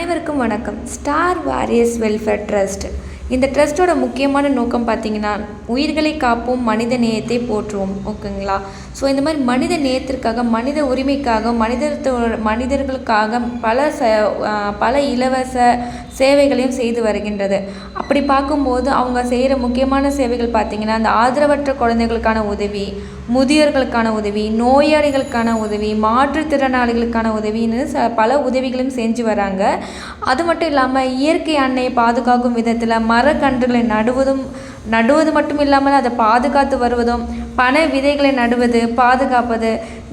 அனைவருக்கும் வணக்கம். Star warriors welfare trust இந்த ட்ரஸ்ட்டோட முக்கியமான நோக்கம் பார்த்தீங்கன்னா உயிர்களை காப்போம் மனித நேயத்தை போற்றுவோம். ஓகேங்களா? ஸோ இந்த மாதிரி மனித நேயத்திற்காக மனித உரிமைக்காக மனிதத்தோட மனிதர்களுக்காக பல ச பல இலவச சேவைகளையும் செய்து வருகின்றது. அப்படி பார்க்கும்போது அவங்க செய்கிற முக்கியமான சேவைகள் பார்த்தீங்கன்னா அந்த ஆதரவற்ற குழந்தைகளுக்கான உதவி முதியோர்களுக்கான உதவி நோயாளிகளுக்கான உதவி மாற்றுத்திறனாளிகளுக்கான உதவின்னு ச பல உதவிகளும் செஞ்சு வராங்க. அது மட்டும் இல்லாமல் இயற்கை அன்னையை பாதுகாக்கும் விதத்தில் மரக்கன்றுகளை நடுவதும் நடுவது மட்டும் இல்லாமல் அதை பாதுகாத்து வருவதும் பனை விதைகளை நடுவது பாதுகாப்பது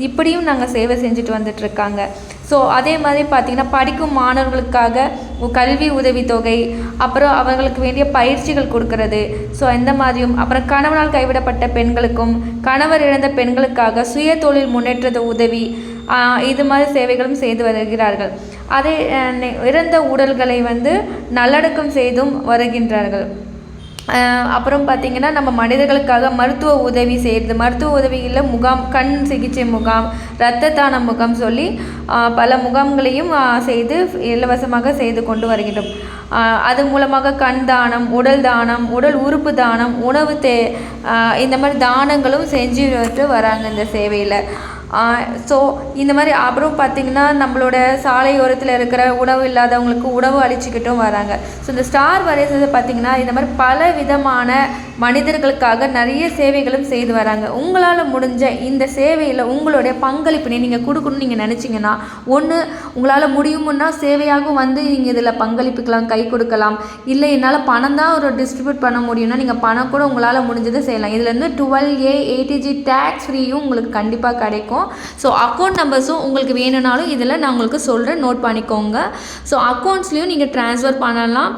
இப்படியும் நாங்கள் சேவை செஞ்சுட்டு வந்துட்டுருக்காங்க ஸோ அதே மாதிரி பார்த்திங்கன்னா படிக்கும் மாணவர்களுக்காக கல்வி உதவித்தொகை அப்புறம் அவர்களுக்கு வேண்டிய பயிற்சிகள் கொடுக்கறது. ஸோ இந்த மாதிரியும் அப்புறம் கணவனால் கைவிடப்பட்ட பெண்களுக்கும் கணவர் இழந்த பெண்களுக்காக சுய தொழில் முன்னேற்றத்தை உதவி இது மாதிரி சேவைகளும் செய்து வருகிறார்கள். அதே இறந்த உடல்களை வந்து நல்லடக்கம் செய்தும் வருகின்றார்கள். அப்புறம் பார்த்திங்கன்னா நம்ம மனிதர்களுக்காக மருத்துவ உதவி செய்கிறது மருத்துவ உதவிகளில் முகாம் கண் சிகிச்சை முகாம் இரத்த தான முகாம் சொல்லி பல முகாம்களையும் செய்து இலவசமாக செய்து கொண்டு வருகின்றோம். அது மூலமாக கண் தானம் உடல் தானம் உடல் உறுப்பு தானம் உணவு தே இந்த மாதிரி தானங்களும் செஞ்சுட்டு வராங்க இந்த சேவையில். ஸோ இந்த மாதிரி அப்புறம் பார்த்திங்கன்னா நம்மளோட சாலையோரத்தில் இருக்கிற உணவு இல்லாதவங்களுக்கு உணவு அளிச்சுக்கிட்டும் வராங்க. ஸோ இந்த ஸ்டார் வரைசது பார்த்திங்கன்னா இந்த மாதிரி பல விதமான மனிதர்களுக்காக நிறைய சேவைகளும் செய்து வராங்க. உங்களால் முடிஞ்ச இந்த சேவையில் உங்களுடைய பங்களிப்பினை நீங்கள் கொடுக்கணும்னு நீங்கள் நினச்சிங்கன்னா ஒன்று உங்களால் முடியுமுன்னா சேவையாகவும் வந்து நீங்கள் இதில் பங்களிப்புக்கலாம் கை கொடுக்கலாம். இல்லை என்னால் பணம் தான் ஒரு டிஸ்ட்ரிபியூட் பண்ண முடியும்னா நீங்கள் பணம் கூட உங்களால் முடிஞ்சதை செய்யலாம். இதுலேருந்து டுவெல் ஏ எயிட்டிஜி டேக்ஸ் ஃப்ரீயும் உங்களுக்கு கண்டிப்பாக கிடைக்கும். ஸோ அக்கௌண்ட் நம்பர்ஸும் உங்களுக்கு வேணும்னாலும் இதில் நான் உங்களுக்கு சொல்கிறேன் நோட் பண்ணிக்கோங்க. ஸோ அக்கௌண்ட்ஸ்லேயும் நீங்கள் ட்ரான்ஸ்ஃபர் பண்ணலாம்.